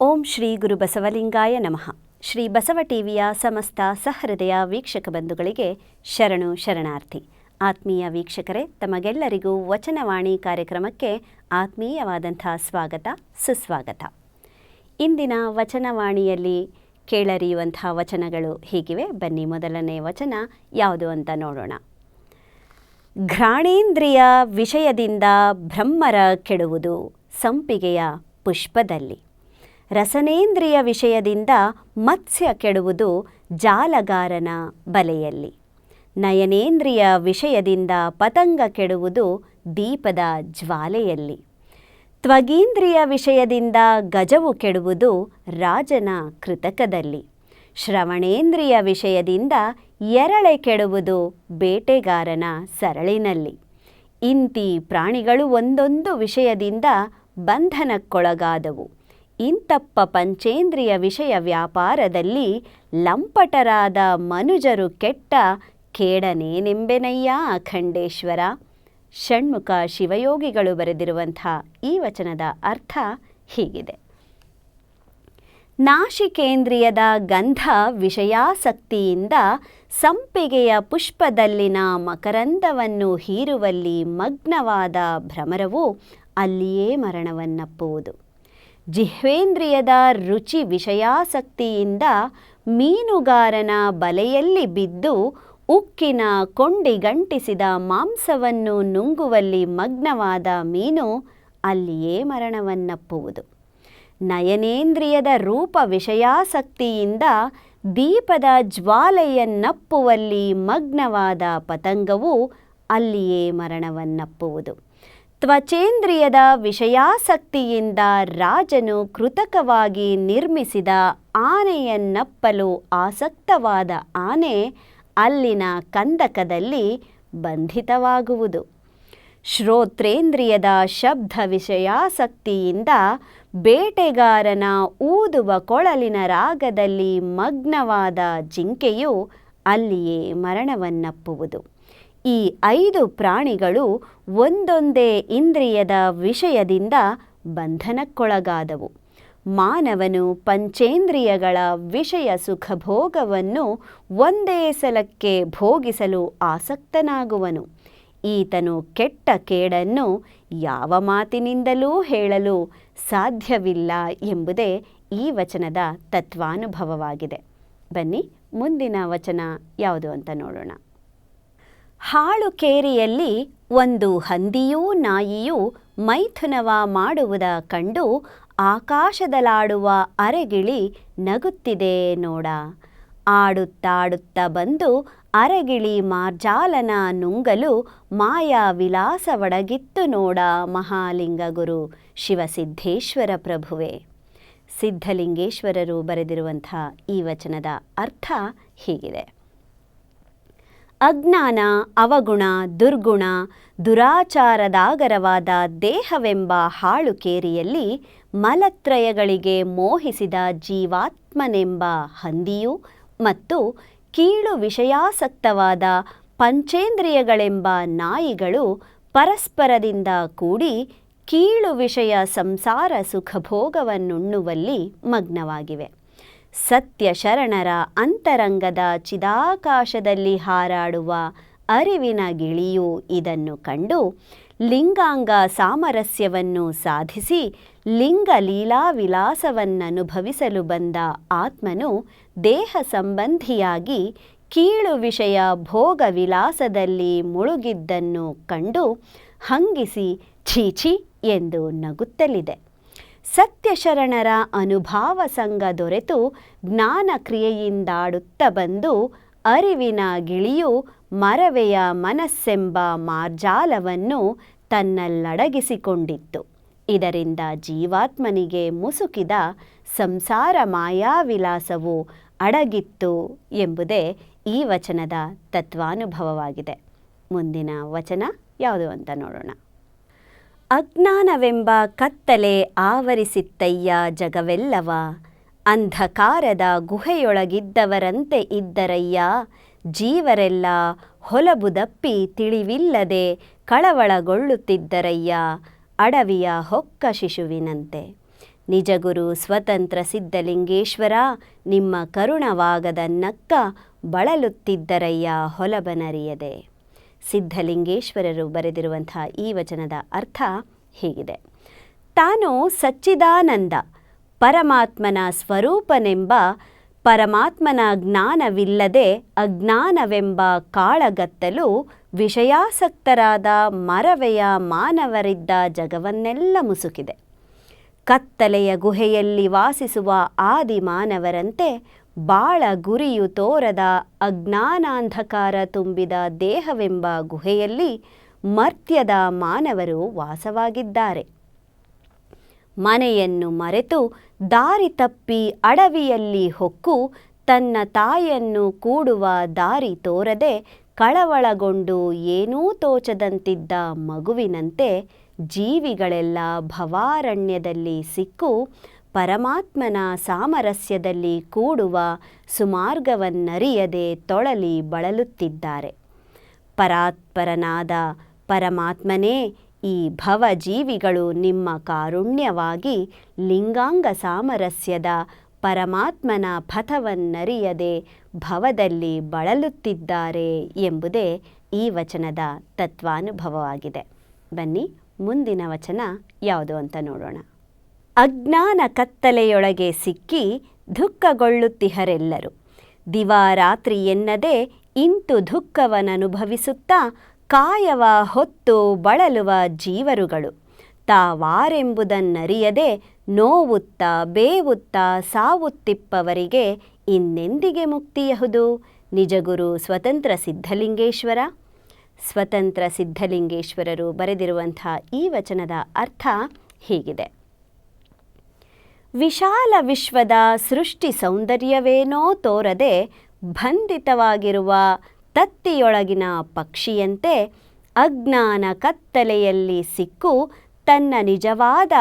ಓಂ ಶ್ರೀ ಗುರು ಬಸವಲಿಂಗಾಯ ನಮಃ. ಶ್ರೀ ಬಸವ ಟಿವಿಯ ಸಮಸ್ತ ಸಹೃದಯ ವೀಕ್ಷಕ ಬಂಧುಗಳಿಗೆ ಶರಣು ಶರಣಾರ್ಥಿ. ಆತ್ಮೀಯ ವೀಕ್ಷಕರೇ, ತಮಗೆಲ್ಲರಿಗೂ ವಚನವಾಣಿ ಕಾರ್ಯಕ್ರಮಕ್ಕೆ ಆತ್ಮೀಯವಾದಂಥ ಸ್ವಾಗತ, ಸುಸ್ವಾಗತ. ಇಂದಿನ ವಚನವಾಣಿಯಲ್ಲಿ ಕೇಳರಿಯುವಂಥ ವಚನಗಳು ಹೀಗಿವೆ. ಬನ್ನಿ ಮೊದಲನೇ ವಚನ, ಯಾವುದು ಅಂತ ನೋಡೋಣ. ಘ್ರಾಣೇಂದ್ರಿಯ ವಿಷಯದಿಂದ ಬ್ರಹ್ಮರ ಕೆಡುವುದು ಸಂಪಿಗೆಯ ಪುಷ್ಪದಲ್ಲಿ. ರಸನೇಂದ್ರಿಯ ವಿಷಯದಿಂದ ಮತ್ಸ್ಯ ಕೆಡುವುದು ಜಾಲಗಾರನ ಬಲೆಯಲ್ಲಿ. ನಯನೇಂದ್ರಿಯ ವಿಷಯದಿಂದ ಪತಂಗ ಕೆಡುವುದು ದೀಪದ ಜ್ವಾಲೆಯಲ್ಲಿ. ತ್ವಗೀಂದ್ರಿಯ ವಿಷಯದಿಂದ ಗಜವು ಕೆಡುವುದು ರಾಜನ ಕೃತಕದಲ್ಲಿ. ಶ್ರವಣೇಂದ್ರಿಯ ವಿಷಯದಿಂದ ಎರಳೆ ಕೆಡುವುದು ಬೇಟೆಗಾರನ ಸರಳಿನಲ್ಲಿ. ಇಂತಿ ಪ್ರಾಣಿಗಳು ಒಂದೊಂದು ವಿಷಯದಿಂದ ಬಂಧನಕ್ಕೊಳಗಾದವು. ಇಂತಪ್ಪ ಪಂಚೇಂದ್ರಿಯ ವಿಷಯ ವ್ಯಾಪಾರದಲ್ಲಿ ಲಂಪಟರಾದ ಮನುಜರು ಕೆಟ್ಟ ಕೇಡನೇನೆಂಬೆನಯ್ಯ, ಅಖಂಡೇಶ್ವರ. ಷಣ್ಮುಖ ಶಿವಯೋಗಿಗಳು ಬರೆದಿರುವಂಥ ಈ ವಚನದ ಅರ್ಥ ಹೀಗಿದೆ. ನಾಶಿಕೇಂದ್ರಿಯದ ಗಂಧ ವಿಷಯಾಸಕ್ತಿಯಿಂದ ಸಂಪಿಗೆಯ ಪುಷ್ಪದಲ್ಲಿನ ಮಕರಂದವನ್ನು ಹೀರುವಲ್ಲಿ ಮಗ್ನವಾದ ಭ್ರಮರವು ಅಲ್ಲಿಯೇ ಮರಣವನ್ನಪ್ಪುವುದು. ಜಿಹ್ವೇಂದ್ರಿಯದ ರುಚಿ ವಿಷಯಾಸಕ್ತಿಯಿಂದ ಮೀನುಗಾರನ ಬಲೆಯಲ್ಲಿ ಬಿದ್ದು ಉಕ್ಕಿನ ಕೊಂಡಿಗಂಟಿಸಿದ ಮಾಂಸವನ್ನು ನುಂಗುವಲ್ಲಿ ಮಗ್ನವಾದ ಮೀನು ಅಲ್ಲಿಯೇ ಮರಣವನ್ನಪ್ಪುವುದು. ನಯನೇಂದ್ರಿಯದ ರೂಪ ವಿಷಯಾಸಕ್ತಿಯಿಂದ ದೀಪದ ಜ್ವಾಲೆಯನ್ನಪ್ಪುವಲ್ಲಿ ಮಗ್ನವಾದ ಪತಂಗವು ಅಲ್ಲಿಯೇ ಮರಣವನ್ನಪ್ಪುವುದು. ತ್ವಚೇಂದ್ರಿಯದ ವಿಷಯಾಸಕ್ತಿಯಿಂದ ರಾಜನು ಕೃತಕವಾಗಿ ನಿರ್ಮಿಸಿದ ಆನೆಯನ್ನಪ್ಪಲು ಆಸಕ್ತವಾದ ಆನೆ ಅಲ್ಲಿನ ಕಂದಕದಲ್ಲಿ ಬಂಧಿತವಾಗುವುದು. ಶ್ರೋತ್ರೇಂದ್ರಿಯದ ಶಬ್ದ ವಿಷಯಾಸಕ್ತಿಯಿಂದ ಬೇಟೆಗಾರನ ಊದುವ ಕೊಳಲಿನ ರಾಗದಲ್ಲಿ ಮಗ್ನವಾದ ಜಿಂಕೆಯು ಅಲ್ಲಿಯೇ ಮರಣವನ್ನಪ್ಪುವುದು. ಈ ಐದು ಪ್ರಾಣಿಗಳು ಒಂದೊಂದೇ ಇಂದ್ರಿಯದ ವಿಷಯದಿಂದ ಬಂಧನಕ್ಕೊಳಗಾದವು. ಮಾನವನು ಪಂಚೇಂದ್ರಿಯಗಳ ವಿಷಯ ಸುಖಭೋಗವನ್ನು ಒಂದೇ ಸಲಕ್ಕೆ ಭೋಗಿಸಲು ಆಸಕ್ತನಾಗುವನು. ಈತನು ಕೆಟ್ಟ ಕೇಡನ್ನು ಯಾವ ಮಾತಿನಿಂದಲೂ ಹೇಳಲು ಸಾಧ್ಯವಿಲ್ಲ ಎಂಬುದೇ ಈ ವಚನದ ತತ್ವಾನುಭವವಾಗಿದೆ. ಬನ್ನಿ, ಮುಂದಿನ ವಚನ ಯಾವುದು ಅಂತ ನೋಡೋಣ. ಹಾಳು ಕೇರಿಯಲ್ಲಿ ಒಂದು ಹಂದಿಯೂ ನಾಯಿಯೂ ಮೈಥುನವ ಮಾಡುವುದ ಕಂಡು ಆಕಾಶದಲಾಡುವ ಅರೆಗಿಳಿ ನಗುತ್ತಿದೆ ನೋಡ. ಆಡುತ್ತಾಡುತ್ತ ಬಂದು ಅರೆಗಿಳಿ ಮಾರ್ಜಾಲನ ನುಂಗಲು ಮಾಯಾ ವಿಲಾಸವಡಗಿತ್ತು ನೋಡ ಮಹಾಲಿಂಗ ಗುರು ಶಿವಸಿದ್ಧೇಶ್ವರ ಪ್ರಭುವೆ. ಸಿದ್ಧಲಿಂಗೇಶ್ವರರು ಬರೆದಿರುವಂಥ ಈ ವಚನದ ಅರ್ಥ ಹೀಗಿದೆ. ಅಜ್ಞಾನ, ಅವಗುಣ, ದುರ್ಗುಣ, ದುರಾಚಾರದಾಗರವಾದ ದೇಹವೆಂಬ ಹಾಳುಕೇರಿಯಲ್ಲಿ ಮಲತ್ರಯಗಳಿಗೆ ಮೋಹಿಸಿದ ಜೀವಾತ್ಮನೆಂಬ ಹಂದಿಯು ಮತ್ತು ಕೀಳು ವಿಷಯಾಸಕ್ತವಾದ ಪಂಚೇಂದ್ರಿಯಗಳೆಂಬ ನಾಯಿಗಳು ಪರಸ್ಪರದಿಂದ ಕೂಡಿ ಕೀಳು ವಿಷಯ ಸಂಸಾರ ಸುಖಭೋಗವನ್ನುಣ್ಣುವಲ್ಲಿ ಮಗ್ನವಾಗಿವೆ. ಸತ್ಯ ಶರಣರ ಅಂತರಂಗದ ಚಿದಾಕಾಶದಲ್ಲಿ ಹಾರಾಡುವ ಅರಿವಿನ ಗಿಳಿಯು ಇದನ್ನು ಕಂಡು ಲಿಂಗಾಂಗ ಸಾಮರಸ್ಯವನ್ನು ಸಾಧಿಸಿ ಲಿಂಗ ಲೀಲಾ ವಿಲಾಸವನ್ನನುಭವಿಸಲು ಬಂದ ಆತ್ಮನು ದೇಹ ಸಂಬಂಧಿಯಾಗಿ ಕೀಳು ವಿಷಯ ಭೋಗ ವಿಲಾಸದಲ್ಲಿ ಮುಳುಗಿದ್ದನ್ನು ಕಂಡು ಹಂಗಿಸಿ ಛೀಛಿ ಎಂದು ನಗುತ್ತಲಿದೆ. ಸತ್ಯಶರಣರ ಅನುಭಾವ ಸಂಘ ದೊರೆತು ಜ್ಞಾನ ಕ್ರಿಯೆಯಿಂದಾಡುತ್ತ ಬಂದು ಅರಿವಿನ ಗಿಳಿಯು ಮರವೆಯ ಮನಸ್ಸೆಂಬ ಮಾರ್ಜಾಲವನ್ನು ತನ್ನಲ್ಲಡಗಿಸಿಕೊಂಡಿತ್ತು. ಇದರಿಂದ ಜೀವಾತ್ಮನಿಗೆ ಮುಸುಕಿದ ಸಂಸಾರ ಮಾಯಾವಿಲಾಸವು ಅಡಗಿತ್ತು ಎಂಬುದೇ ಈ ವಚನದ ತತ್ವಾನುಭವವಾಗಿದೆ. ಮುಂದಿನ ವಚನ ಯಾವುದು ಅಂತ ನೋಡೋಣ. ಅಜ್ಞಾನವೆಂಬ ಕತ್ತಲೆ ಆವರಿಸಿತ್ತಯ್ಯ ಜಗವೆಲ್ಲವ. ಅಂಧಕಾರದ ಗುಹೆಯೊಳಗಿದ್ದವರಂತೆ ಇದ್ದರಯ್ಯ. ಜೀವರೆಲ್ಲ ಹೊಲಬುದಪ್ಪಿ ತಿಳಿವಿಲ್ಲದೆ ಕಳವಳಗೊಳ್ಳುತ್ತಿದ್ದರಯ್ಯ ಅಡವಿಯ ಹೊಕ್ಕ ಶಿಶುವಿನಂತೆ. ನಿಜಗುರು ಸ್ವತಂತ್ರ ಸಿದ್ಧಲಿಂಗೇಶ್ವರ, ನಿಮ್ಮ ಕರುಣವಾಗದ ನಕ್ಕ ಬಳಲುತ್ತಿದ್ದರಯ್ಯ ಹೊಲಬನರಿಯದೆ. ಸಿದ್ಧಲಿಂಗೇಶ್ವರರು ಬರೆದಿರುವಂತಹ ಈ ವಚನದ ಅರ್ಥ ಹೀಗಿದೆ. ತಾನು ಸಚ್ಚಿದಾನಂದ, ಪರಮಾತ್ಮನ ಸ್ವರೂಪನೆಂಬ, ಪರಮಾತ್ಮನ ಜ್ಞಾನವಿಲ್ಲದೆ ಅಜ್ಞಾನವೆಂಬ ಕಾಳಗತ್ತಲು ವಿಷಯಾಸಕ್ತರಾದ ಮರವೆಯ ಮಾನವರಿದ್ದ ಜಗವನ್ನೆಲ್ಲ ಮುಸುಕಿದೆ. ಕತ್ತಲೆಯ ಗುಹೆಯಲ್ಲಿ ವಾಸಿಸುವ ಆದಿ ಮಾನವರಂತೆ ಬಾಳ ಗುರಿಯು ತೋರದ ಅಜ್ಞಾನಾಂಧಕಾರ ತುಂಬಿದ ದೇಹವೆಂಬ ಗುಹೆಯಲ್ಲಿ ಮರ್ತ್ಯದ ಮಾನವರು ವಾಸವಾಗಿದ್ದಾರೆ. ಮನೆಯನ್ನು ಮರೆತು ದಾರಿ ತಪ್ಪಿ ಅಡವಿಯಲ್ಲಿ ಹೊಕ್ಕು ತನ್ನ ತಾಯನ್ನು ಕೂಡುವ ದಾರಿ ತೋರದೆ ಕಳವಳಗೊಂಡು ಏನೂ ತೋಚದಂತಿದ್ದ ಮಗುವಿನಂತೆ ಜೀವಿಗಳೆಲ್ಲ ಭವಾರಣ್ಯದಲ್ಲಿ ಸಿಕ್ಕು ಪರಮಾತ್ಮನ ಸಾಮರಸ್ಯದಲ್ಲಿ ಕೂಡುವ ಸುಮಾರ್ಗವನ್ನರಿಯದೆ ತೊಳಲಿ ಬಳಲುತ್ತಿದ್ದಾರೆ. ಪರಾತ್ಪರನಾದ ಪರಮಾತ್ಮನೇ, ಈ ಭವಜೀವಿಗಳು ನಿಮ್ಮ ಕಾರುಣ್ಯವಾಗಿ ಲಿಂಗಾಂಗ ಸಾಮರಸ್ಯದ ಪರಮಾತ್ಮನ ಪಥವನ್ನರಿಯದೆ ಭವದಲ್ಲಿ ಬಳಲುತ್ತಿದ್ದಾರೆ ಎಂಬುದೇ ಈ ವಚನದ ತತ್ವಾನುಭವವಾಗಿದೆ. ಬನ್ನಿ, ಮುಂದಿನ ವಚನ ಯಾವುದು ಅಂತ ನೋಡೋಣ. ಅಜ್ಞಾನ ಕತ್ತಲೆಯೊಳಗೆ ಸಿಕ್ಕಿ ದುಃಖಗೊಳ್ಳುತ್ತಿಹರೆಲ್ಲರು. ದಿವಾರಾತ್ರಿ ಎನ್ನದೆ ಇಂತು ದುಃಖವನನುಭವಿಸುತ್ತಾ ಕಾಯವ ಹೊತ್ತು ಬಳಲುವ ಜೀವರುಗಳು. ತಾವಾರೆಂಬುದನ್ನರಿಯದೆ ನೋವುತ್ತಾ ಬೇವುತ್ತಾ ಸಾವುತ್ತಿಪ್ಪವರಿಗೆ ಇನ್ನೆಂದಿಗೆ ಮುಕ್ತಿಯಹುದು? ನಿಜಗುರು ಸ್ವತಂತ್ರ ಸಿದ್ಧಲಿಂಗೇಶ್ವರ. ಸ್ವತಂತ್ರ ಸಿದ್ಧಲಿಂಗೇಶ್ವರರು ಬರೆದಿರುವಂಥ ಈ ವಚನದ ಅರ್ಥ ಹೀಗಿದೆ. ವಿಶಾಲ ವಿಶ್ವದ ಸೃಷ್ಟಿ ಸೌಂದರ್ಯವೇನೋ ತೋರದೆ ಬಂಧಿತವಾಗಿರುವ ತತ್ತಿಯೊಳಗಿನ ಪಕ್ಷಿಯಂತೆ ಅಜ್ಞಾನ ಕತ್ತಲೆಯಲ್ಲಿ ಸಿಕ್ಕು ತನ್ನ ನಿಜವಾದ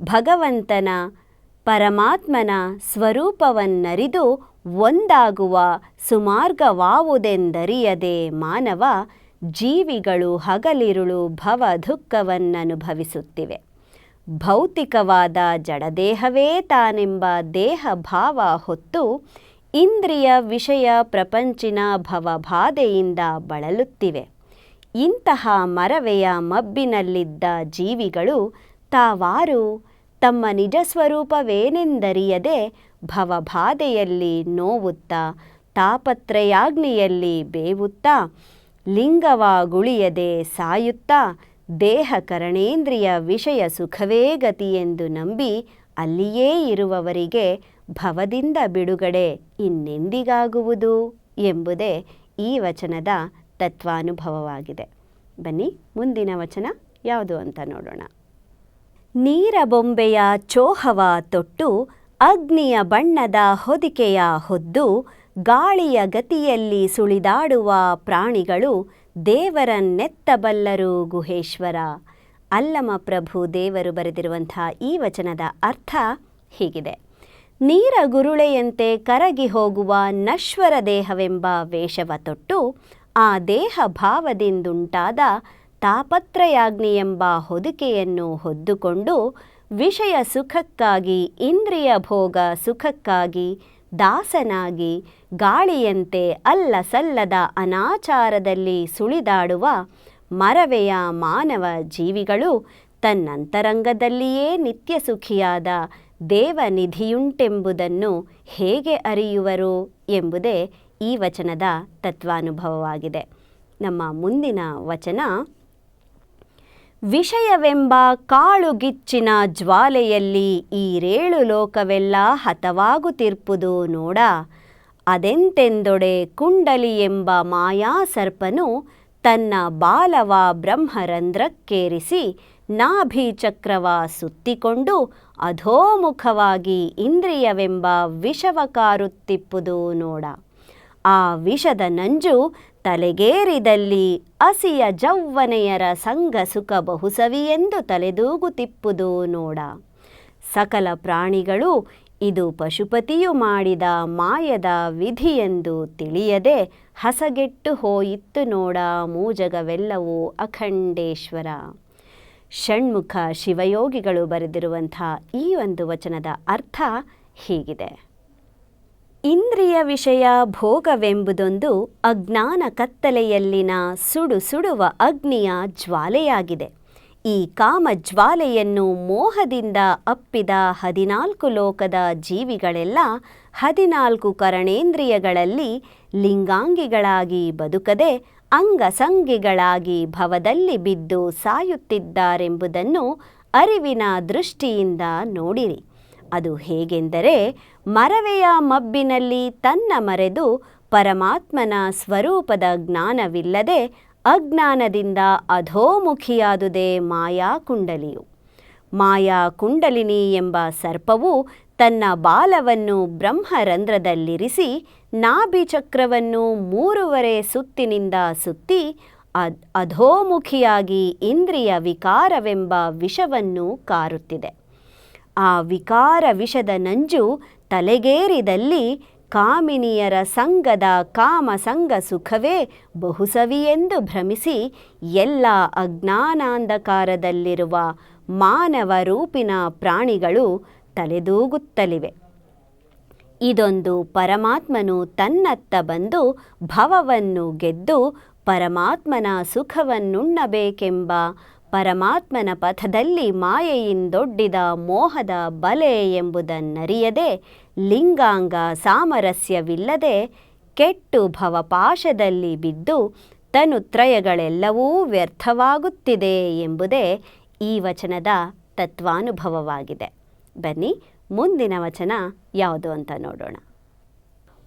ಭಗವಂತನ ಪರಮಾತ್ಮನ ಸ್ವರೂಪವನ್ನರಿದು ಒಂದಾಗುವ ಸುಮಾರ್ಗವಾವುದೆಂದರಿಯದೆ ಮಾನವ ಜೀವಿಗಳು ಹಗಲಿರುಳು ಭವ ದುಃಖವನ್ನನುಭವಿಸುತ್ತಿವೆ ಭೌತಿಕವಾದ ಜಡದೇಹವೇ ತಾನೆಂಬ ದೇಹ ಭಾವ ಹೊತ್ತು ಇಂದ್ರಿಯ ವಿಷಯ ಪ್ರಪಂಚಿನ ಭವಬಾಧೆಯಿಂದ ಬಳಲುತ್ತಿವೆ. ಇಂತಹ ಮರವೆಯ ಮಬ್ಬಿನಲ್ಲಿದ್ದ ಜೀವಿಗಳು ತಾವಾರು ತಮ್ಮ ನಿಜ ಸ್ವರೂಪವೇನೆಂದರಿಯದೆ ಭವಬಾಧೆಯಲ್ಲಿ ನೋವುತ್ತಾ, ತಾಪತ್ರಯಾಗ್ನಿಯಲ್ಲಿ ಬೇವುತ್ತಾ, ಲಿಂಗವಾಗುಳಿಯದೆ ಸಾಯುತ್ತಾ ದೇಹ ಕರಣೇಂದ್ರಿಯ ವಿಷಯ ಸುಖವೇ ಗತಿಯೆಂದು ನಂಬಿ ಅಲ್ಲಿಯೇ ಇರುವವರಿಗೆ ಭವದಿಂದ ಬಿಡುಗಡೆ ಇನ್ನೆಂದಿಗಾಗುವುದು ಎಂಬುದೇ ಈ ವಚನದ ತತ್ವಾನುಭವವಾಗಿದೆ. ಬನ್ನಿ, ಮುಂದಿನ ವಚನ ಯಾವುದು ಅಂತ ನೋಡೋಣ. ನೀರ ಬೊಂಬೆಯ ಚೋಹವ ತೊಟ್ಟು, ಅಗ್ನಿಯ ಬಣ್ಣದ ಹೊದಿಕೆಯ ಹೊದ್ದು, ಗಾಳಿಯ ಗತಿಯಲ್ಲಿ ಸುಳಿದಾಡುವ ಪ್ರಾಣಿಗಳು ದೇವರನ್ನೆತ್ತಬಲ್ಲರು ಗುಹೇಶ್ವರ. ಅಲ್ಲಮ ಪ್ರಭು ದೇವರು ಬರೆದಿರುವಂಥ ಈ ವಚನದ ಅರ್ಥ ಹೀಗಿದೆ. ನೀರ ಗುರುಳೆಯಂತೆ ಕರಗಿ ಹೋಗುವ ನಶ್ವರ ದೇಹವೆಂಬ ವೇಷವ ತೊಟ್ಟು ಆ ದೇಹ ಭಾವದಿಂದುಂಟಾದ ತಾಪತ್ರಯಾಗ್ನಿ ಎಂಬ ಹೊದಿಕೆಯನ್ನು ಹೊದ್ದುಕೊಂಡು ವಿಷಯ ಸುಖಕ್ಕಾಗಿ ಇಂದ್ರಿಯ ಭೋಗ ಸುಖಕ್ಕಾಗಿ ದಾಸನಾಗಿ ಗಾಳಿಯಂತೆ ಅಲ್ಲ ಸಲ್ಲದ ಅನಾಚಾರದಲ್ಲಿ ಸುಳಿದಾಡುವ ಮರವೆಯ ಮಾನವ ಜೀವಿಗಳು ತನ್ನಂತರಂಗದಲ್ಲಿಯೇ ನಿತ್ಯ ಸುಖಿಯಾದ ದೇವನಿಧಿಯುಂಟೆಂಬುದನ್ನು ಹೇಗೆ ಅರಿಯುವರು ಎಂಬುದೇ ಈ ವಚನದ ತತ್ವಾನುಭವವಾಗಿದೆ. ನಮ್ಮ ಮುಂದಿನ ವಚನ ವಿಷಯವೆಂಬ ಕಾಳುಗಿಚ್ಚಿನ ಜ್ವಾಲೆಯಲ್ಲಿ ಈ ರೇಳು ಲೋಕವೆಲ್ಲ ಹತವಾಗುತ್ತಿರ್ಪುದು ನೋಡ. ಅದೆಂತೆಂದೊಡೆ ಕುಂಡಲಿ ಎಂಬ ಮಾಯಾ ಸರ್ಪನು ತನ್ನ ಬಾಲವ ಬ್ರಹ್ಮರಂಧ್ರಕ್ಕೇರಿಸಿ ನಾಭಿ ಚಕ್ರವ ಸುತ್ತಿಕೊಂಡು ಅಧೋಮುಖವಾಗಿ ಇಂದ್ರಿಯವೆಂಬ ವಿಷವಕಾರುತ್ತಿಪ್ಪುದು ನೋಡ. ಆ ವಿಷದ ನಂಜು ತಲೆಗೇರಿದಲ್ಲಿ ಅಸಿಯ ಜೌವ್ವನೆಯರ ಸಂಘ ಸುಖ ಬಹುಸವಿಯೆಂದು ತಲೆದೂಗುತಿಪ್ಪುದು ನೋಡ. ಸಕಲ ಪ್ರಾಣಿಗಳು ಇದು ಪಶುಪತಿಯು ಮಾಡಿದ ಮಾಯದ ವಿಧಿಯೆಂದು ತಿಳಿಯದೆ ಹಸಗೆಟ್ಟು ಹೋಯಿತ್ತು ನೋಡ ಮೂಜಗವೆಲ್ಲವೂ ಅಖಂಡೇಶ್ವರ. ಷಣ್ಮುಖ ಶಿವಯೋಗಿಗಳು ಬರೆದಿರುವಂಥ ಈ ಒಂದು ವಚನದ ಅರ್ಥ ಹೀಗಿದೆ. ಇಂದ್ರಿಯ ವಿಷಯ ಭೋಗವೆಂಬುದೊಂದು ಅಜ್ಞಾನ ಕತ್ತಲೆಯಲ್ಲಿನ ಸುಡು ಸುಡುವ ಅಗ್ನಿಯ ಜ್ವಾಲೆಯಾಗಿದೆ. ಈ ಕಾಮ ಜ್ವಾಲೆಯನ್ನು ಮೋಹದಿಂದ ಅಪ್ಪಿದ ಹದಿನಾಲ್ಕು ಲೋಕದ ಜೀವಿಗಳೆಲ್ಲ ಹದಿನಾಲ್ಕು ಕರಣೇಂದ್ರಿಯಗಳಲ್ಲಿ ಲಿಂಗಾಂಗಿಗಳಾಗಿ ಬದುಕದೆ ಅಂಗಸಂಗಿಗಳಾಗಿ ಭವದಲ್ಲಿ ಬಿದ್ದು ಸಾಯುತ್ತಿದ್ದಾರೆಂಬುದನ್ನು ಅರಿವಿನ ದೃಷ್ಟಿಯಿಂದ ನೋಡಿರಿ. ಅದು ಹೇಗೆಂದರೆ ಮರವೆಯ ಮಬ್ಬಿನಲ್ಲಿ ತನ್ನ ಮರೆದು ಪರಮಾತ್ಮನ ಸ್ವರೂಪದ ಜ್ಞಾನವಿಲ್ಲದೆ ಅಜ್ಞಾನದಿಂದ ಅಧೋಮುಖಿಯಾದುದೇ ಮಾಯಾ ಕುಂಡಲಿಯು. ಮಾಯಾ ಕುಂಡಲಿನಿ ಎಂಬ ಸರ್ಪವು ತನ್ನ ಬಾಲವನ್ನು ಬ್ರಹ್ಮರಂಧ್ರದಲ್ಲಿರಿಸಿ ನಾಭಿಚಕ್ರವನ್ನು ಮೂರುವರೆ ಸುತ್ತಿನಿಂದ ಸುತ್ತಿ ಅಧೋಮುಖಿಯಾಗಿ ಇಂದ್ರಿಯ ವಿಕಾರವೆಂಬ ವಿಷವನ್ನು ಕಾರುತ್ತಿದೆ. ಆ ವಿಕಾರ ವಿಷದ ನಂಜು ತಲೆಗೇರಿದಲ್ಲಿ ಕಾಮಿನಿಯರ ಸಂಗದ ಕಾಮ ಸಂಗ ಸುಖವೇ ಬಹುಸವಿಯೆಂದು ಭ್ರಮಿಸಿ ಎಲ್ಲ ಅಜ್ಞಾನಾಂಧಕಾರದಲ್ಲಿರುವ ಮಾನವ ರೂಪಿನ ಪ್ರಾಣಿಗಳು ತಲೆದೂಗುತ್ತಲಿವೆ. ಇದೊಂದು ಪರಮಾತ್ಮನು ತನ್ನತ್ತ ಬಂದು ಭವವನ್ನು ಗೆದ್ದು ಪರಮಾತ್ಮನ ಸುಖವನ್ನುಣ್ಣಬೇಕೆಂಬ ಪರಮಾತ್ಮನ ಪಥದಲ್ಲಿ ಮಾಯೆಯಿಂದೊಡ್ಡಿದ ಮೋಹದ ಬಲೆ ಎಂಬುದನ್ನರಿಯದೆ ಲಿಂಗಾಂಗ ಸಾಮರಸ್ಯವಿಲ್ಲದೆ ಕೆಟ್ಟು ಭವಪಾಶದಲ್ಲಿ ಬಿದ್ದು ತನುತ್ರಯಗಳೆಲ್ಲವೂ ವ್ಯರ್ಥವಾಗುತ್ತಿದೆ ಎಂಬುದೇ ಈ ವಚನದ ತತ್ವಾನುಭವವಾಗಿದೆ. ಬನ್ನಿ, ಮುಂದಿನ ವಚನ ಯಾವುದು ಅಂತ ನೋಡೋಣ.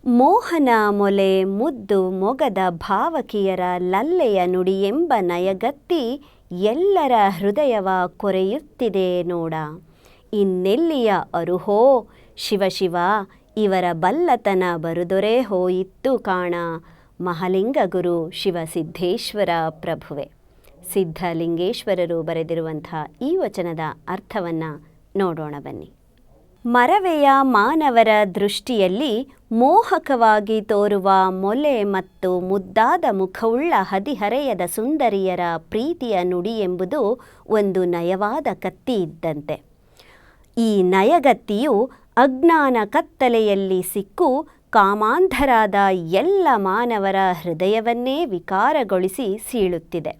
ಮೋಹನ ಮೊಲೆ ಮುದ್ದು ಮೊಗದ ಭಾವಕಿಯರ ಲಲ್ಲೆಯ ನುಡಿಯೆಂಬ ನಯಗತ್ತಿ ಎಲ್ಲರ ಹೃದಯವ ಕೊರೆಯುತ್ತಿದೆ ನೋಡ. ಇನ್ನೆಲ್ಲಿಯ ಅರುಹೋ? ಶಿವಶಿವ ಇವರ ಬಲ್ಲತನ ಬರುದೊರೆ ಹೋಯಿತ್ತು ಕಾಣ. ಮಹಾಲಿಂಗ ಗುರು ಶಿವಸಿದ್ದೇಶ್ವರ ಪ್ರಭುವೆ. ಸಿದ್ಧಲಿಂಗೇಶ್ವರರು ಬರೆದಿರುವಂಥ ಈ ವಚನದ ಅರ್ಥವನ್ನು ನೋಡೋಣ ಬನ್ನಿ. ಮರವೆಯ ಮಾನವರ ದೃಷ್ಟಿಯಲ್ಲಿ ಮೋಹಕವಾಗಿ ತೋರುವ ಮೊಲೆ ಮತ್ತು ಮುದ್ದಾದ ಮುಖವುಳ್ಳ ಹದಿಹರೆಯದ ಸುಂದರಿಯರ ಪ್ರೀತಿಯ ನುಡಿ ಎಂಬುದು ಒಂದು ನಯವಾದ ಕತ್ತಿ ಇದ್ದಂತೆ. ಈ ನಯಗತ್ತಿಯು ಅಜ್ಞಾನ ಕತ್ತಲೆಯಲ್ಲಿ ಸಿಕ್ಕು ಕಾಮಾಂಧರಾದ ಎಲ್ಲ ಮಾನವರ ಹೃದಯವನ್ನೇ ವಿಕಾರಗೊಳಿಸಿ ಸೀಳುತ್ತಿದೆ.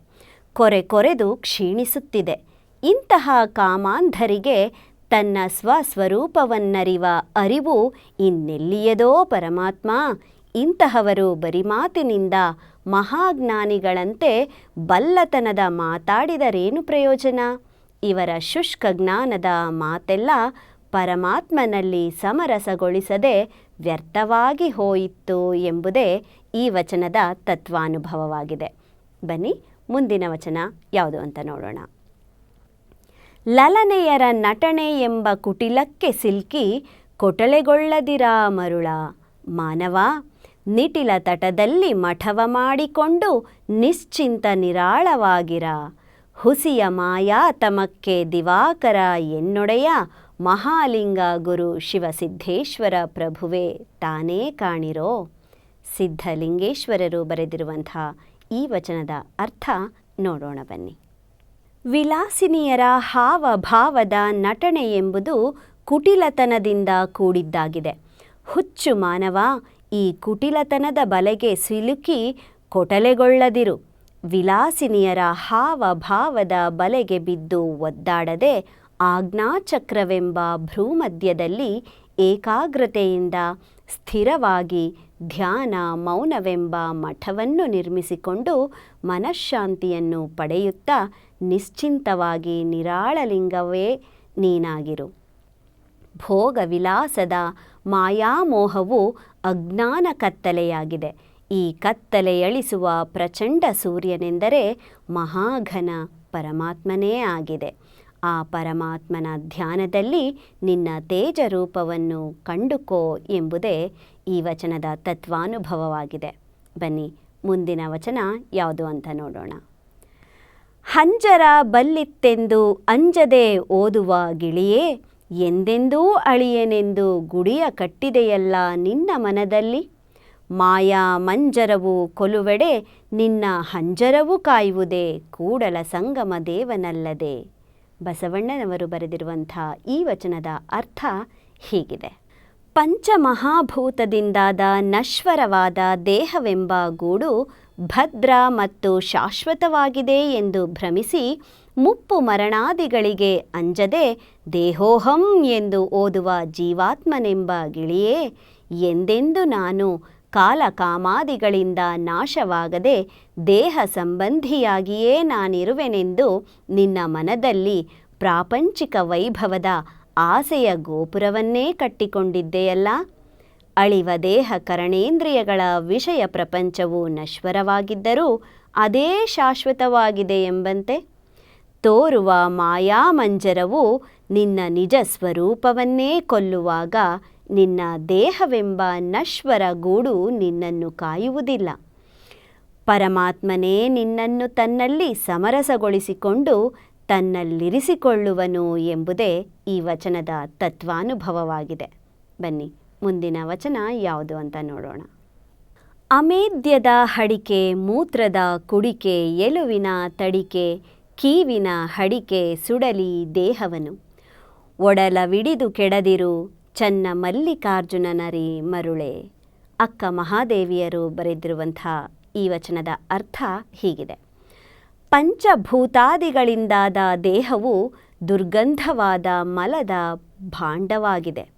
ಕೊರೆ ಕೊರೆದು ಕ್ಷೀಣಿಸುತ್ತಿದೆ. ಇಂತಹ ಕಾಮಾಂಧರಿಗೆ ತನ್ನ ಸ್ವಸ್ವರೂಪವನ್ನರಿವ ಅರಿವು ಇನ್ನೆಲ್ಲಿಯದೋ ಪರಮಾತ್ಮ, ಇಂತಹವರು ಬರಿಮಾತಿನಿಂದ ಮಹಾಜ್ಞಾನಿಗಳಂತೆ ಬಲ್ಲತನದ ಮಾತಾಡಿದರೇನು ಪ್ರಯೋಜನ? ಇವರ ಶುಷ್ಕ ಜ್ಞಾನದ ಮಾತೆಲ್ಲ ಪರಮಾತ್ಮನಲ್ಲಿ ಸಮರಸಗೊಳಿಸದೆ ವ್ಯರ್ಥವಾಗಿ ಹೋಯಿತು ಎಂಬುದೇ ಈ ವಚನದ ತತ್ವಾನುಭವವಾಗಿದೆ. ಬನ್ನಿ ಮುಂದಿನ ವಚನ ಯಾವುದು ಅಂತ ನೋಡೋಣ. ಲಲನೆಯರ ನಟನೆ ಎಂಬ ಕುಟಿಲಕ್ಕೆ ಸಿಲ್ಕಿ, ಕೊಟಳೆಗೊಳ್ಳದಿರಾ ಮರುಳ. ಮಾನವ, ನಿಟಿಲ ತಟದಲ್ಲಿ ಮಠವ ಮಾಡಿಕೊಂಡು ನಿಶ್ಚಿಂತ ನಿರಾಳವಾಗಿರ. ಹುಸಿಯ ಮಾಯಾ ತಮಕ್ಕೆ ದಿವಾಕರ ಎನ್ನೊಡೆಯ ಮಹಾಲಿಂಗ ಗುರು ಶಿವಸಿದ್ಧೇಶ್ವರ ಪ್ರಭುವೆ ತಾನೇ ಕಾಣಿರೋ. ಸಿದ್ಧಲಿಂಗೇಶ್ವರರು ಬರೆದಿರುವಂಥ ಈ ವಚನದ ಅರ್ಥ ನೋಡೋಣ ಬನ್ನಿ. ವಿಲಾಸಿನಿಯರ ಹಾವಭಾವದ ನಟನೆ ಎಂಬುದು ಕುಟಿಲತನದಿಂದ ಕೂಡಿದ್ದಾಗಿದೆ. ಹುಚ್ಚು ಮಾನವ, ಈ ಕುಟಿಲತನದ ಬಲೆಗೆ ಸಿಲುಕಿ ಕೊಟಲೆಗೊಳ್ಳದಿರು. ವಿಲಾಸಿನಿಯರ ಹಾವಭಾವದ ಬಲೆಗೆ ಬಿದ್ದು ಒದ್ದಾಡದೆ ಆಜ್ಞಾಚಕ್ರವೆಂಬ ಭ್ರೂಮಧ್ಯದಲ್ಲಿ ಏಕಾಗ್ರತೆಯಿಂದ ಸ್ಥಿರವಾಗಿ ಧ್ಯಾನ, ಮೌನವೆಂಬ ಮಠವನ್ನು ನಿರ್ಮಿಸಿಕೊಂಡು ಮನಃಶಾಂತಿಯನ್ನು ಪಡೆಯುತ್ತಾ ನಿಶ್ಚಿಂತವಾಗಿ ನಿರಾಳಲಿಂಗವೇ ನೀನಾಗಿರು. ಭೋಗ ವಿಲಾಸದ ಮಾಯಾಮೋಹವು ಅಜ್ಞಾನ ಕತ್ತಲೆಯಾಗಿದೆ. ಈ ಕತ್ತಲೆಯಳಿಸುವ ಪ್ರಚಂಡ ಸೂರ್ಯನೆಂದರೆ ಮಹಾಘನ ಪರಮಾತ್ಮನೇ ಆಗಿದೆ. ಆ ಪರಮಾತ್ಮನ ಧ್ಯಾನದಲ್ಲಿ ನಿನ್ನ ತೇಜರೂಪವನ್ನು ಕಂಡುಕೋ ಎಂಬುದೇ ಈ ವಚನದ ತತ್ವಾನುಭವವಾಗಿದೆ. ಬನ್ನಿ ಮುಂದಿನ ವಚನ ಯಾವುದು ಅಂತ ನೋಡೋಣ. ಹಂಜರ ಬಲ್ಲಿತ್ತೆಂದು ಅಂಜದೆ ಓದುವ ಗಿಳಿಯೇ, ಎಂದೆಂದೂ ಅಳಿಯನೆಂದು ಗುಡಿಯ ಕಟ್ಟಿದೆಯಲ್ಲ ನಿನ್ನ ಮನದಲ್ಲಿ? ಮಾಯಾ ಮಂಜರವು ಕೊಲುವೆಡೆ ನಿನ್ನ ಹಂಜರವು ಕಾಯುವುದೇ ಕೂಡಲ ಸಂಗಮ ದೇವನಲ್ಲದೆ. ಬಸವಣ್ಣನವರು ಬರೆದಿರುವಂಥ ಈ ವಚನದ ಅರ್ಥ ಹೀಗಿದೆ. ಪಂಚಮಹಾಭೂತದಿಂದಾದ ನಶ್ವರವಾದ ದೇಹವೆಂಬ ಗೂಡು ಭದ್ರ ಮತ್ತು ಶಾಶ್ವತವಾಗಿದೆ ಎಂದು ಭ್ರಮಿಸಿ ಮುಪ್ಪು ಮರಣಾದಿಗಳಿಗೆ ಅಂಜದೆ ದೇಹೋಹಂ ಎಂದು ಓದುವ ಜೀವಾತ್ಮನೆಂಬ ಗಿಳಿಯೇ, ಎಂದೆಂದು ನಾನು ಕಾಲ ಕಾಮಾದಿಗಳಿಂದ ನಾಶವಾಗದೆ ದೇಹ ಸಂಬಂಧಿಯಾಗಿಯೇ ನಾನಿರುವೆನೆಂದು ನಿನ್ನ ಮನದಲ್ಲಿ ಪ್ರಾಪಂಚಿಕ ವೈಭವದ ಆಸೆಯ ಗೋಪುರವನ್ನೇ ಕಟ್ಟಿಕೊಂಡಿದ್ದೆಯಲ್ಲ? ಅಳಿವ ದೇಹ ಕರಣೇಂದ್ರಿಯಗಳ ವಿಷಯ ಪ್ರಪಂಚವು ನಶ್ವರವಾಗಿದ್ದರೂ ಅದೇ ಶಾಶ್ವತವಾಗಿದೆ ಎಂಬಂತೆ ತೋರುವ ಮಾಯಾಮಂಜರವು ನಿನ್ನ ನಿಜ ಸ್ವರೂಪವನ್ನೇ ಕೊಲ್ಲುವಾಗ ನಿನ್ನ ದೇಹವೆಂಬ ನಶ್ವರ ಗೂಡು ನಿನ್ನನ್ನು ಕಾಯುವುದಿಲ್ಲ. ಪರಮಾತ್ಮನೇ ನಿನ್ನನ್ನು ತನ್ನಲ್ಲಿ ಸಮರಸಗೊಳಿಸಿಕೊಂಡು ತನ್ನಲ್ಲಿರಿಸಿಕೊಳ್ಳುವನು ಎಂಬುದೇ ಈ ವಚನದ ತತ್ವಾನುಭವವಾಗಿದೆ. ಬನ್ನಿ. ಮುಂದಿನ ವಚನ ಯಾವುದು ಅಂತ ನೋಡೋಣ. ಅಮೇದ್ಯದ ಹಡಿಕೆ, ಮೂತ್ರದ ಕುಡಿಕೆ, ಎಲುವಿನ ತಡಿಕೆ, ಕೀವಿನ ಹಡಿಕೆ ಸುಡಲಿ ದೇಹವನು. ಒಡಲವಿಡಿದು ಕೆಡದಿರು, ಚನ್ನ ಮಲ್ಲಿಕಾರ್ಜುನನರಿ ಮರುಳೆ. ಅಕ್ಕ ಮಹಾದೇವಿಯರು ಬರೆದಿರುವಂಥ ಈ ವಚನದ ಅರ್ಥ ಹೀಗಿದೆ. ಪಂಚಭೂತಾದಿಗಳಿಂದಾದ ದೇಹವು ದುರ್ಗಂಧವಾದ ಮಲದ ಭಾಂಡವಾಗಿದೆ.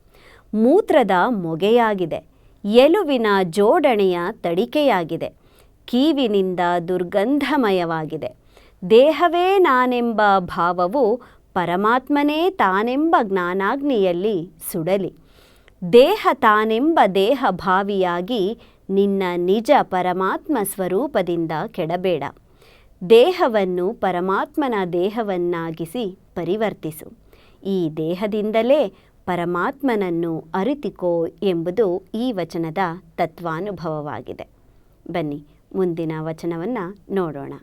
ಮೂತ್ರದ ಮೊಗೆಯಾಗಿದೆ. ಎಲುವಿನ ಜೋಡಣೆಯ ತಡಿಕೆಯಾಗಿದೆ. ಕೀವಿನಿಂದ ದುರ್ಗಂಧಮಯವಾಗಿದೆ. ದೇಹವೇ ನಾನೆಂಬ ಭಾವವು ಪರಮಾತ್ಮನೇ ತಾನೆಂಬ ಜ್ಞಾನಾಗ್ನಿಯಲ್ಲಿ ಸುಡಲಿ. ದೇಹ ತಾನೆಂಬ ದೇಹ ಭಾವಿಯಾಗಿ ನಿನ್ನ ನಿಜ ಪರಮಾತ್ಮ ಸ್ವರೂಪದಿಂದ ಕೆಡಬೇಡ. ದೇಹವನ್ನು ಪರಮಾತ್ಮನ ದೇಹವನ್ನಾಗಿಸಿ ಪರಿವರ್ತಿಸು. ಈ ದೇಹದಿಂದಲೇ ಪರಮಾತ್ಮನನ್ನು ಅರಿತಿಕೋ ಎಂಬುದು ಈ ವಚನದ ತತ್ವಾನುಭವವಾಗಿದೆ. ಬನ್ನಿ, ಮುಂದಿನ ವಚನವನ್ನು ನೋಡೋಣ.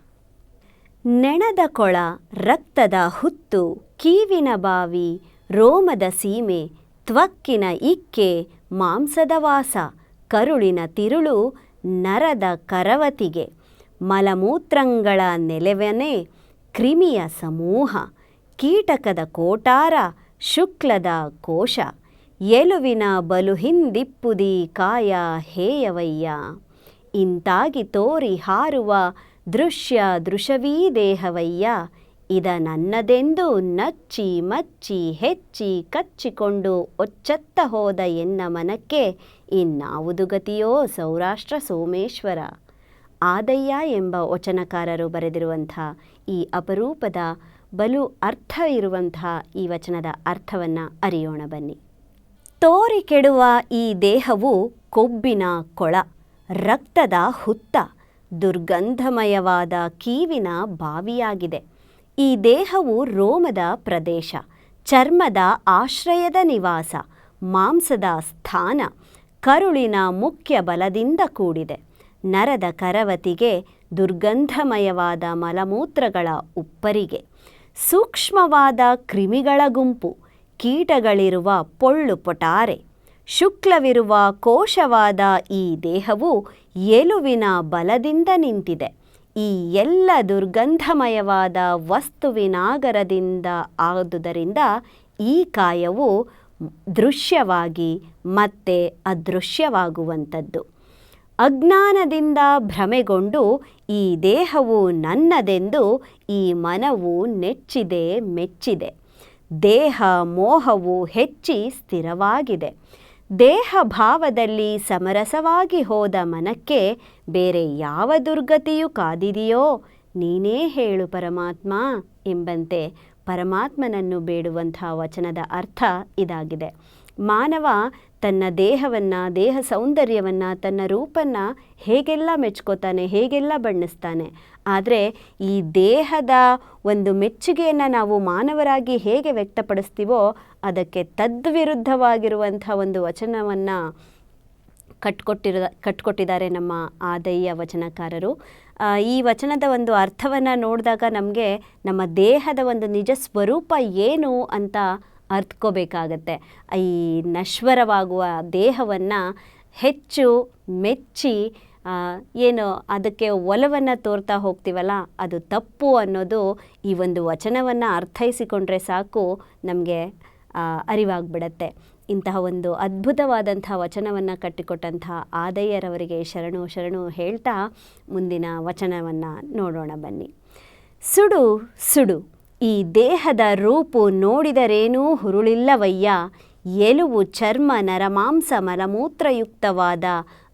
ನೆಣದ ಕೊಳ, ರಕ್ತದ ಹುತ್ತು, ಕೀವಿನ ಬಾವಿ, ರೋಮದ ಸೀಮೆ, ತ್ವಕ್ಕಿನ ಇಕ್ಕೆ, ಮಾಂಸದ ವಾಸ, ಕರುಳಿನ ತಿರುಳು, ನರದ ಕರವತಿಗೆ, ಮಲಮೂತ್ರಂಗಳ ನೆಲೆವನೇ, ಕ್ರಿಮಿಯ ಸಮೂಹ, ಕೀಟಕದ ಕೋಟಾರ ಶುಕ್ಲದ ಕೋಶ, ಎಲುವಿನ ಬಲು ಹಿಂದಿಪ್ಪುದಿ ಕಾಯ ಹೇಯವಯ್ಯ ಇಂತಾಗಿ ತೋರಿ ಹಾರುವ ದೃಶ್ಯ ದೃಶವೀ ದೇಹವಯ್ಯ. ಇದ ನನ್ನದೆಂದು ನಚ್ಚಿ ಮಚ್ಚಿ ಹೆಚ್ಚಿ ಕಚ್ಚಿಕೊಂಡು ಒಚ್ಚತ್ತ ಹೋದ ಎನ್ನ ಮನಕ್ಕೆ ಇನ್ನಾವುದು ಗತಿಯೋ ಸೌರಾಷ್ಟ್ರ ಸೋಮೇಶ್ವರ. ಆದಯ್ಯ ಎಂಬ ವಚನಕಾರರು ಬರೆದಿರುವಂಥ ಈ ಅಪರೂಪದ ಬಲು ಅರ್ಥ ಇರುವಂತಹ ಈ ವಚನದ ಅರ್ಥವನ್ನು ಅರಿಯೋಣ ಬನ್ನಿ. ತೋರಿ ಕೆಡುವ ಈ ದೇಹವು ಕೊಬ್ಬಿನ ಕೊಳ, ರಕ್ತದ ಹುತ್ತ, ದುರ್ಗಂಧಮಯವಾದ ಕೀವಿನ ಬಾವಿಯಾಗಿದೆ. ಈ ದೇಹವು ರೋಮದ ಪ್ರದೇಶ, ಚರ್ಮದ ಆಶ್ರಯದ ನಿವಾಸ, ಮಾಂಸದ ಸ್ಥಾನ, ಕರುಳಿನ ಮುಖ್ಯ ಬಲದಿಂದ ಕೂಡಿದೆ. ನರದ ಕರವತಿಗೆ ದುರ್ಗಂಧಮಯವಾದ ಮಲಮೂತ್ರಗಳ ಉಪ್ಪರಿಗೆ. ಸೂಕ್ಷ್ಮವಾದ ಕ್ರಿಮಿಗಳ ಗುಂಪು, ಕೀಟಗಳಿರುವ ಪೊಳ್ಳು ಪೊಟಾರೆ, ಶುಕ್ಲವಿರುವ ಕೋಶವಾದ ಈ ದೇಹವು ಎಲುವಿನ ಬಲದಿಂದ ನಿಂತಿದೆ. ಈ ಎಲ್ಲ ದುರ್ಗಂಧಮಯವಾದ ವಸ್ತುವಿನಾಗರದಿಂದ ಆದುದರಿಂದ ಈ ಕಾಯವು ದೃಶ್ಯವಾಗಿ ಮತ್ತೆ ಅದೃಶ್ಯವಾಗುವಂಥದ್ದು. ಅಜ್ಞಾನದಿಂದ ಭ್ರಮೆಗೊಂಡು ಈ ದೇಹವು ನನ್ನದೆಂದು ಈ ಮನವು ನೆಚ್ಚಿದೆ, ಮೆಚ್ಚಿದೆ. ದೇಹ ಮೋಹವು ಹೆಚ್ಚಿ ಸ್ಥಿರವಾಗಿದೆ. ದೇಹ ಭಾವದಲ್ಲಿ ಸಮರಸವಾಗಿ ಹೋದ ಮನಕ್ಕೆ ಬೇರೆ ಯಾವ ದುರ್ಗತಿಯು ಕಾದಿದೆಯೋ, ನೀನೇ ಹೇಳು ಪರಮಾತ್ಮ ಎಂಬಂತೆ ಪರಮಾತ್ಮನನ್ನು ಬೇಡುವಂಥ ವಚನದ ಅರ್ಥ ಇದಾಗಿದೆ. ಮಾನವ ತನ್ನ ದೇಹವನ್ನು, ದೇಹ ಸೌಂದರ್ಯವನ್ನು, ತನ್ನ ರೂಪನ್ನ ಹೇಗೆಲ್ಲ ಮೆಚ್ಕೋತಾನೆ, ಹೇಗೆಲ್ಲ ಬಣ್ಣಿಸ್ತಾನೆ. ಆದರೆ ಈ ದೇಹದ ಒಂದು ಮೆಚ್ಚುಗೆಯನ್ನು ನಾವು ಮಾನವರಾಗಿ ಹೇಗೆ ವ್ಯಕ್ತಪಡಿಸ್ತೀವೋ ಅದಕ್ಕೆ ತದ್ವಿರುದ್ಧವಾಗಿರುವಂಥ ಒಂದು ವಚನವನ್ನು ಕಟ್ಕೊಟ್ಟಿರೋ, ಕಟ್ಕೊಟ್ಟಿದ್ದಾರೆ ನಮ್ಮ ಆದಯ್ಯ ವಚನಕಾರರು. ಈ ವಚನದ ಒಂದು ಅರ್ಥವನ್ನು ನೋಡಿದಾಗ ನಮಗೆ ನಮ್ಮ ದೇಹದ ಒಂದು ನಿಜ ಸ್ವರೂಪ ಏನು ಅಂತ ಅರ್ಥಕೋಬೇಕಾಗತ್ತೆ ಈ ನಶ್ವರವಾಗುವ ದೇಹವನ್ನು ಹೆಚ್ಚು ಮೆಚ್ಚಿ ಏನು ಅದಕ್ಕೆ ಒಲವನ್ನು ತೋರ್ತಾ ಹೋಗ್ತೀವಲ್ಲ, ಅದು ತಪ್ಪು ಅನ್ನೋದು ಈ ಒಂದು ವಚನವನ್ನು ಅರ್ಥೈಸಿಕೊಂಡ್ರೆ ಸಾಕು, ನಮಗೆ ಅರಿವಾಗ್ಬಿಡತ್ತೆ. ಇಂತಹ ಒಂದು ಅದ್ಭುತವಾದಂಥ ವಚನವನ್ನು ಕಟ್ಟಿಕೊಟ್ಟಂಥ ಆದಯ್ಯರವರಿಗೆ ಶರಣು ಶರಣು ಹೇಳ್ತಾ ಮುಂದಿನ ವಚನವನ್ನು ನೋಡೋಣ ಬನ್ನಿ. ಸುಡು ಸುಡು. ಈ ದೇಹದ ರೂಪು ನೋಡಿದರೇನೂ ಹುರುಳಿಲ್ಲವಯ್ಯ. ಎಲುವು ಚರ್ಮ ನರಮಾಂಸ ಮಲಮೂತ್ರಯುಕ್ತವಾದ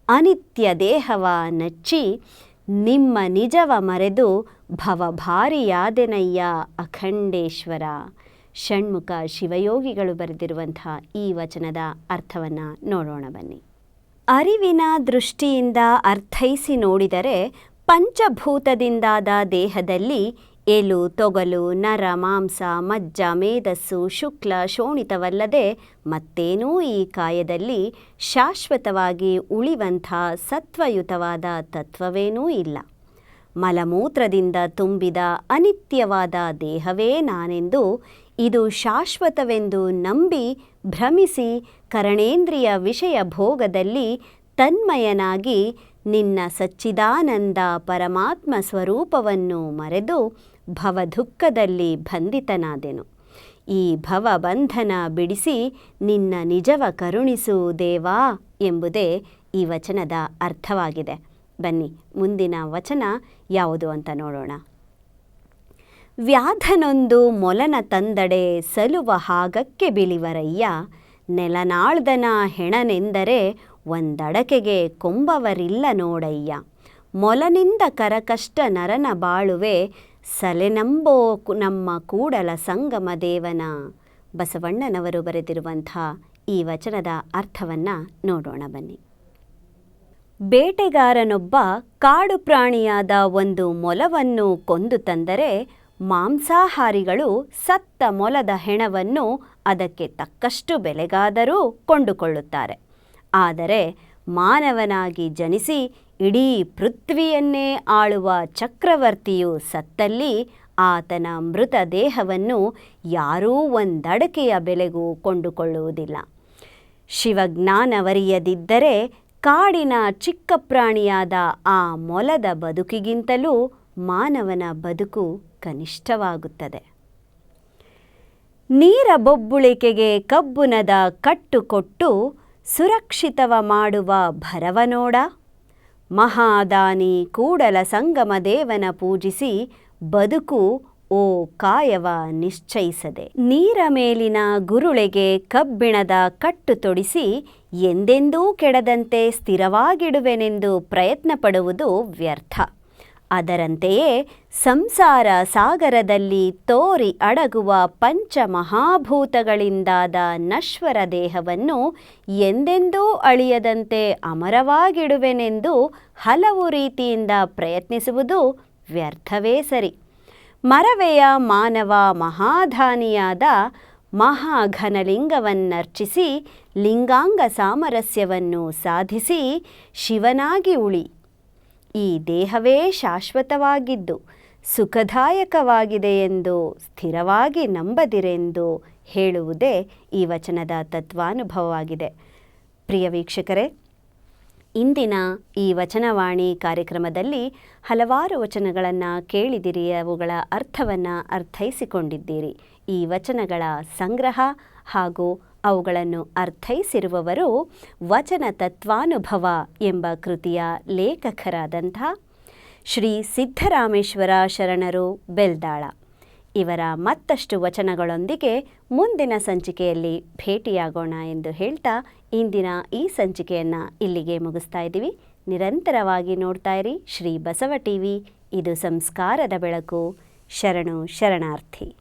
ಅನಿತ್ಯ ದೇಹವ ನಚ್ಚಿ, ನಿಮ್ಮ ನಿಜವ ಮರೆದು ಭವಭಾರಿಯಾದೆನಯ್ಯ ಅಖಂಡೇಶ್ವರ. ಷಣ್ಮುಖ ಶಿವಯೋಗಿಗಳು ಬರೆದಿರುವಂಥ ಈ ವಚನದ ಅರ್ಥವನ್ನು ನೋಡೋಣ ಬನ್ನಿ. ಅರಿವಿನ ದೃಷ್ಟಿಯಿಂದ ಅರ್ಥೈಸಿ ನೋಡಿದರೆ ಪಂಚಭೂತದಿಂದಾದ ದೇಹದಲ್ಲಿ ಎಲು, ತೊಗಲು, ನರ, ಮಾಂಸ, ಮಜ್ಜ ಮೇಧಸ್ಸು ಶುಕ್ಲ ಶೋಣಿತವಲ್ಲದೆ ಮತ್ತೇನೂ ಈ ಕಾಯದಲ್ಲಿ ಶಾಶ್ವತವಾಗಿ ಉಳಿವಂಥ ಸತ್ವಯುತವಾದ ತತ್ವವೇನೂ ಇಲ್ಲ. ಮಲಮೂತ್ರದಿಂದ ತುಂಬಿದ ಅನಿತ್ಯವಾದ ದೇಹವೇ ನಾನೆಂದು ಇದು ಶಾಶ್ವತವೆಂದು ನಂಬಿ ಭ್ರಮಿಸಿ ಕರಣೇಂದ್ರಿಯ ವಿಷಯ ಭೋಗದಲ್ಲಿ ತನ್ಮಯನಾಗಿ ನಿನ್ನ ಸಚ್ಚಿದಾನಂದ ಪರಮಾತ್ಮ ಸ್ವರೂಪವನ್ನು ಮರೆದು ಭವದುಃಖದಲ್ಲಿ ಬಂಧಿತನಾದೆನು. ಈ ಭವಬಂಧನ ಬಿಡಿಸಿ ನಿನ್ನ ನಿಜವ ಕರುಣಿಸು ದೇವಾ ಎಂಬುದೇ ಈ ವಚನದ ಅರ್ಥವಾಗಿದೆ. ಬನ್ನಿ, ಮುಂದಿನ ವಚನ ಯಾವುದು ಅಂತ ನೋಡೋಣ. ವ್ಯಾಧನೊಂದು ಮೊಲನ ತಂದಡೆ ಸಲುವ ಹಾಗಕ್ಕೆ ಬಿಳಿವರಯ್ಯ, ನೆಲನಾಳ್ದನ ಹೆಣನೆಂದರೆ ಒಂದಡಕೆಗೆ ಕೊಂಬವರಿಲ್ಲ ನೋಡಯ್ಯ. ಮೊಲನಿಂದ ಕರಕಷ್ಟ ನರನ ಬಾಳುವೆ ಸಲೆನಂಬೋ ನಮ್ಮ ಕೂಡಲ ಸಂಗಮ ದೇವನ ಬಸವಣ್ಣನವರು ಬರೆದಿರುವಂಥ ಈ ವಚನದ ಅರ್ಥವನ್ನು ನೋಡೋಣ ಬನ್ನಿ. ಬೇಟೆಗಾರನೊಬ್ಬ ಕಾಡು ಪ್ರಾಣಿಯಾದ ಒಂದು ಮೊಲವನ್ನು ಕೊಂದು ತಂದರೆ ಮಾಂಸಾಹಾರಿಗಳು ಸತ್ತ ಮೊಲದ ಹೆಣವನ್ನು ಅದಕ್ಕೆ ತಕ್ಕಷ್ಟು ಬೆಲೆಗಾದರೂ ಕೊಂಡುಕೊಳ್ಳುತ್ತಾರೆ. ಆದರೆ ಮಾನವನಾಗಿ ಜನಿಸಿ ಇಡೀ ಪೃಥ್ವಿಯನ್ನೇ ಆಳುವ ಚಕ್ರವರ್ತಿಯು ಸತ್ತಲ್ಲಿ ಆತನ ಮೃತ ದೇಹವನ್ನು ಯಾರೂ ಒಂದಡಕೆಯ ಬೆಲೆಗೂ ಕೊಂಡುಕೊಳ್ಳುವುದಿಲ್ಲ. ಶಿವಜ್ಞಾನವರಿಯದಿದ್ದರೆ ಕಾಡಿನ ಚಿಕ್ಕ ಪ್ರಾಣಿಯಾದ ಆ ಮೊಲದ ಬದುಕಿಗಿಂತಲೂ ಮಾನವನ ಬದುಕು ಕನಿಷ್ಠವಾಗುತ್ತದೆ. ನೀರ ಬೊಬ್ಬುಳಿಕೆಗೆ ಕಬ್ಬುನದ ಕಟ್ಟುಕೊಟ್ಟು ಸುರಕ್ಷಿತವ ಮಾಡುವ ಭರವ ನೋಡ ಮಹಾದಾನಿ ಕೂಡಲ ಸಂಗಮ ದೇವನ ಪೂಜಿಸಿ ಬದುಕು ಓ ಕಾಯವ ನಿಶ್ಚಯಿಸದೆ. ನೀರ ಮೇಲಿನ ಗುರುಳೆಗೆ ಕಬ್ಬಿಣದ ಕಟ್ಟು ತೊಡಿಸಿ ಎಂದೆಂದೂ ಕೆಡದಂತೆ ಸ್ಥಿರವಾಗಿಡುವೆನೆಂದು ಪ್ರಯತ್ನ ಪಡುವುದು ವ್ಯರ್ಥ. ಅದರಂತೆಯೇ ಸಂಸಾರ ಸಾಗರದಲ್ಲಿ ತೋರಿ ಅಡಗುವ ಪಂಚಮಹಾಭೂತಗಳಿಂದಾದ ನಶ್ವರ ದೇಹವನ್ನು ಎಂದೆಂದೂ ಅಳಿಯದಂತೆ ಅಮರವಾಗಿಡುವೆನೆಂದು ಹಲವು ರೀತಿಯಿಂದ ಪ್ರಯತ್ನಿಸುವುದು ವ್ಯರ್ಥವೇ ಸರಿ. ಮರವೆಯ ಮಾನವ ಮಹಾಧಾನಿಯಾದ ಮಹಾಘನಲಿಂಗವನ್ನರ್ಚಿಸಿ ಲಿಂಗಾಂಗ ಸಾಮರಸ್ಯವನ್ನು ಸಾಧಿಸಿ ಶಿವನಾಗಿ ಉಳಿ. ಈ ದೇಹವೇ ಶಾಶ್ವತವಾಗಿದ್ದು ಸುಖದಾಯಕವಾಗಿದೆ ಎಂದು ಸ್ಥಿರವಾಗಿ ನಂಬದಿರೆಂದು ಹೇಳುವುದೇ ಈ ವಚನದ ತತ್ವಾನುಭವವಾಗಿದೆ. ಪ್ರಿಯ ವೀಕ್ಷಕರೇ, ಇಂದಿನ ಈ ವಚನವಾಣಿ ಕಾರ್ಯಕ್ರಮದಲ್ಲಿ ಹಲವಾರು ವಚನಗಳನ್ನು ಕೇಳಿದಿರಿ, ಅವುಗಳ ಅರ್ಥವನ್ನು ಅರ್ಥೈಸಿಕೊಂಡಿದ್ದೀರಿ. ಈ ವಚನಗಳ ಸಂಗ್ರಹ ಹಾಗೂ ಅವುಗಳನ್ನು ಅರ್ಥೈಸಿರುವವರು ವಚನ ತತ್ವಾನುಭವ ಎಂಬ ಕೃತಿಯ ಲೇಖಕರಾದಂಥ ಶ್ರೀ ಸಿದ್ಧರಾಮೇಶ್ವರ ಶರಣರು ಬೆಲ್ದಾಳ. ಇವರ ಮತ್ತಷ್ಟು ವಚನಗಳೊಂದಿಗೆ ಮುಂದಿನ ಸಂಚಿಕೆಯಲ್ಲಿ ಭೇಟಿಯಾಗೋಣ ಎಂದು ಹೇಳ್ತಾ ಇಂದಿನ ಈ ಸಂಚಿಕೆಯನ್ನು ಇಲ್ಲಿಗೆ ಮುಗಿಸ್ತಾ ಇದ್ದೀವಿ. ನಿರಂತರವಾಗಿ ನೋಡ್ತಾ ಇರಿ ಶ್ರೀ ಬಸವ ಟಿವಿ. ಇದು ಸಂಸ್ಕಾರದ ಬೆಳಕು. ಶರಣು ಶರಣಾರ್ಥಿ.